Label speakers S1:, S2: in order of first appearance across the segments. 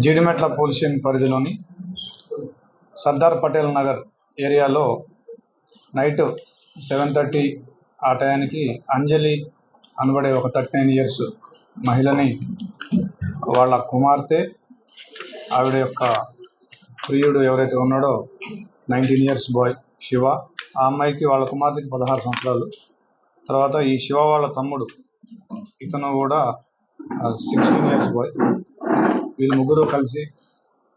S1: Jeedimetla policing పరిధిలోని సర్దార్ పటేల్ నగర్ ఏరియాలో night seven thirty ఆ టయానికి అంజలి అనబడే ఒక థర్టీ నైన్ ఇయర్స్ మహిళని వాళ్ళ కుమార్తె ఆవిడ యొక్క ప్రియుడు ఎవరైతే ఉన్నాడో నైన్టీన్ ఇయర్స్ బాయ్ శివ ఆ అమ్మాయికి వాళ్ళ కుమార్తెకి పదహారు సంవత్సరాలు. తర్వాత ఈ శివ వాళ్ళ తమ్ముడు ఇతను కూడా సిక్స్టీన్ ఇయర్స్ బాయ్ వీళ్ళు ముగ్గురు కలిసి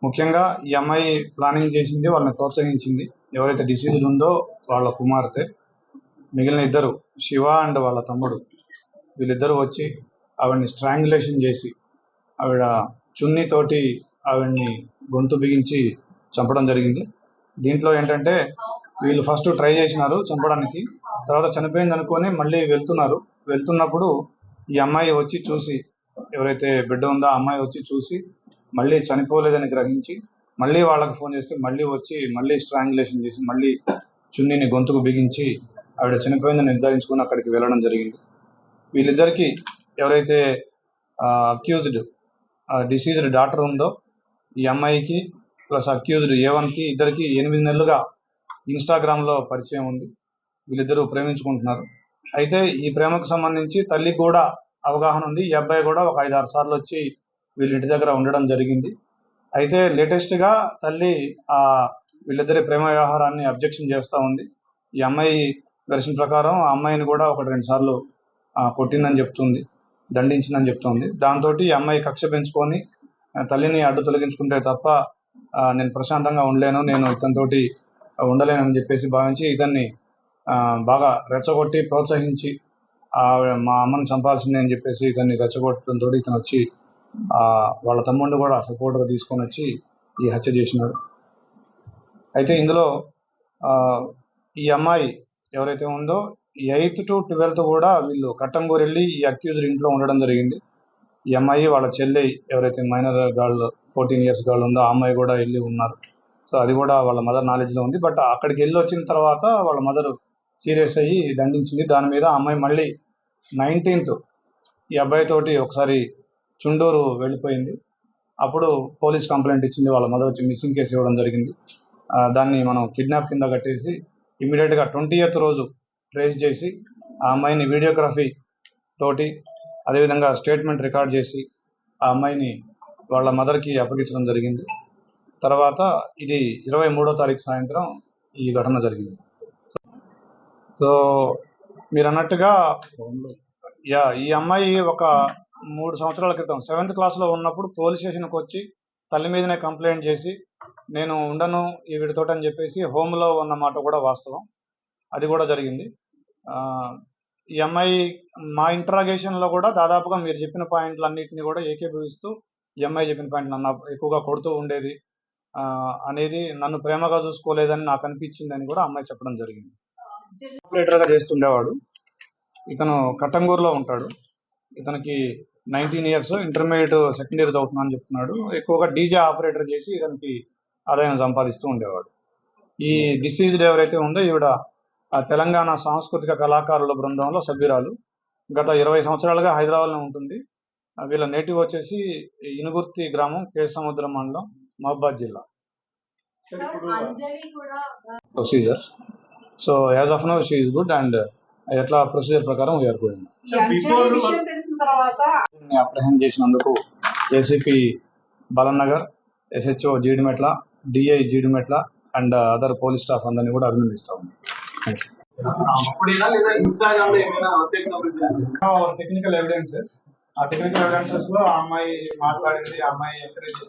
S1: ముఖ్యంగా ఈ అమ్మాయి ప్లానింగ్ చేసింది వాళ్ళని ప్రోత్సహించింది. ఎవరైతే డిసీజ్డ్ ఉందో వాళ్ళ కుమార్తె మిగిలిన ఇద్దరు శివ అండ్ వాళ్ళ తమ్ముడు. వీళ్ళిద్దరూ వచ్చి ఆవిడ్ని స్ట్రాంగులేషన్ చేసి ఆవిడ చున్నీతోటి ఆవిడ్ని గొంతు బిగించి చంపడం జరిగింది. దీంట్లో ఏంటంటే వీళ్ళు ఫస్ట్ ట్రై చేసినారు చంపడానికి. తర్వాత చనిపోయింది అనుకొని మళ్ళీ వెళ్తున్నారు. వెళ్తున్నప్పుడు ఈ అమ్మాయి వచ్చి చూసి ఎవరైతే బిడ్డ ఉందో ఆ అమ్మాయి వచ్చి చూసి మళ్ళీ చనిపోలేదని గ్రహించి మళ్ళీ వాళ్ళకి ఫోన్ చేస్తే మళ్ళీ వచ్చి మళ్ళీ స్ట్రాంగులేషన్ చేసి మళ్ళీ చున్నీని గొంతుకు బిగించి ఆవిడ చనిపోయిందని నిర్ధారించుకుని అక్కడికి వెళ్ళడం జరిగింది. వీళ్ళిద్దరికి ఎవరైతే అక్యూజ్డ్ డిసీజ్డ్ డాక్టర్ ఉందో ఈ అమ్మాయికి ప్లస్ అక్యూజ్డ్ ఏ వన్కి ఇద్దరికి ఎనిమిది నెలలుగా ఇన్స్టాగ్రామ్లో పరిచయం ఉంది. వీళ్ళిద్దరూ ప్రేమించుకుంటున్నారు. అయితే ఈ ప్రేమకు సంబంధించి తల్లి కూడా అవగాహన ఉంది. ఈ అబ్బాయి కూడా ఒక ఐదు ఆరు సార్లు వచ్చి వీళ్ళ ఇంటి దగ్గర ఉండడం జరిగింది. అయితే లేటెస్ట్గా తల్లి ఆ వీళ్ళిద్దరి ప్రేమ వ్యవహారాన్ని అబ్జెక్షన్ చేస్తూ ఉంది. ఈ అమ్మాయి వెర్షన్ ప్రకారం ఆ అమ్మాయిని కూడా ఒకటి రెండు సార్లు కొట్టిందని చెప్తుంది దండించిందని చెప్తుంది. దాంతో ఈ అమ్మాయి కక్ష పెంచుకొని తల్లిని అడ్డు తొలగించుకుంటే తప్ప నేను ప్రశాంతంగా ఉండలేను నేను ఇతనితోటి ఉండలేనని చెప్పేసి భావించి ఇతన్ని బాగా రెచ్చగొట్టి ప్రోత్సహించి మా అమ్మని చంపాల్సిందే అని చెప్పేసి ఇతన్ని రెచ్చగొట్టడంతో ఇతను వచ్చి ఆ, వాళ్ళ తమ్ముడిని కూడా సపోర్ట్గా తీసుకొని వచ్చి ఈ హత్య చేసినాడు. అయితే ఇందులో ఈ అమ్మాయి ఎవరైతే ఉందో ఎయిత్ టు ట్వెల్త్ కూడా వీళ్ళు కట్టంగూరు వెళ్ళి ఈ అక్యూజ్డ్ ఇంట్లో ఉండడం జరిగింది. ఈ అమ్మాయి వాళ్ళ చెల్లి ఎవరైతే minor girl fourteen years girl ఉందో ఆ అమ్మాయి కూడా వెళ్ళి ఉన్నారు. సో అది కూడా వాళ్ళ మదర్ నాలెడ్జ్లో ఉంది. బట్ అక్కడికి వెళ్ళి వచ్చిన తర్వాత వాళ్ళ మదర్ సీరియస్ అయ్యి దండించింది. దాని మీద ఆ అమ్మాయి మళ్ళీ నైన్టీన్త్ ఈ అబ్బాయి తోటి ఒకసారి చుండూరు వెళ్ళిపోయింది. అప్పుడు పోలీస్ కంప్లైంట్ ఇచ్చింది వాళ్ళ మదర్ వచ్చి మిస్సింగ్ కేసు ఇవ్వడం జరిగింది. దాన్ని మనం కిడ్నాప్ కింద కట్టేసి ఇమీడియట్గా ట్వంటీ ఎయిత్ రోజు ట్రేస్ చేసి ఆ అమ్మాయిని వీడియోగ్రఫీ తోటి అదేవిధంగా స్టేట్మెంట్ రికార్డ్ చేసి ఆ అమ్మాయిని వాళ్ళ మదర్కి అప్పగించడం జరిగింది. తర్వాత ఇది ఇరవై మూడో తారీఖు సాయంత్రం ఈ ఘటన జరిగింది. సో మీరు అన్నట్టుగా యా ఈ అమ్మాయి ఒక మూడు సంవత్సరాల క్రితం సెవెంత్ క్లాస్లో ఉన్నప్పుడు పోలీస్ స్టేషన్కి వచ్చి తల్లి మీదనే కంప్లైంట్ చేసి నేను ఉండను ఈ వీడితోటి అని చెప్పేసి హోమ్లో ఉన్న మాట కూడా వాస్తవం. అది కూడా జరిగింది. ఈ అమ్మాయి మా ఇంటరాగేషన్లో కూడా దాదాపుగా మీరు చెప్పిన పాయింట్లు అన్నిటిని కూడా ఏకీభవిస్తూ ఈ అమ్మాయి చెప్పిన పాయింట్ నన్ను ఎక్కువగా కొడుతూ ఉండేది అనేది నన్ను ప్రేమగా చూసుకోలేదని నాకు అనిపించింది అని కూడా అమ్మాయి చెప్పడం జరిగింది. ఆపరేటర్గా చేస్తుండేవాడు. ఇతను కట్టంగూరులో ఉంటాడు. ఇతనికి nineteen years intermediate second year చదువుతున్నాను చెప్తున్నాడు. ఎక్కువగా డీజే ఆపరేటర్ చేసి ఇతనికి ఆదాయం సంపాదిస్తూ ఉండేవాడు. ఈ డిసీజ్డ్ ఎవరైతే ఉందో ఈవిడ తెలంగాణ సాంస్కృతిక కళాకారుల బృందంలో సభ్యురాలు. గత ఇరవై సంవత్సరాలుగా హైదరాబాద్లో ఉంటుంది. వీళ్ళ నేటివ్ వచ్చేసి ఇనుగుర్తి గ్రామం కేసముద్రం మండలం మహబాద్ జిల్లా. Procedure so as of now she is good and ఎట్లా ప్రొసీజర్ ప్రకారం వీఆర్ గోయింగ్ అప్రహెండ్ చేసినందుకు ACP Balanagar S H O Jeedimetla D I Jeedimetla and other police staff అందరినీ కూడా అభినందిస్తా ఉన్నాం.
S2: ఏమైనా
S1: టెక్నికల్ ఎవిడెన్సెస్ ఆ టెక్నికల్ ఎవిడెన్సెస్లో అమ్మాయి మాట్లాడింది అమ్మాయి ఎంకరేజ్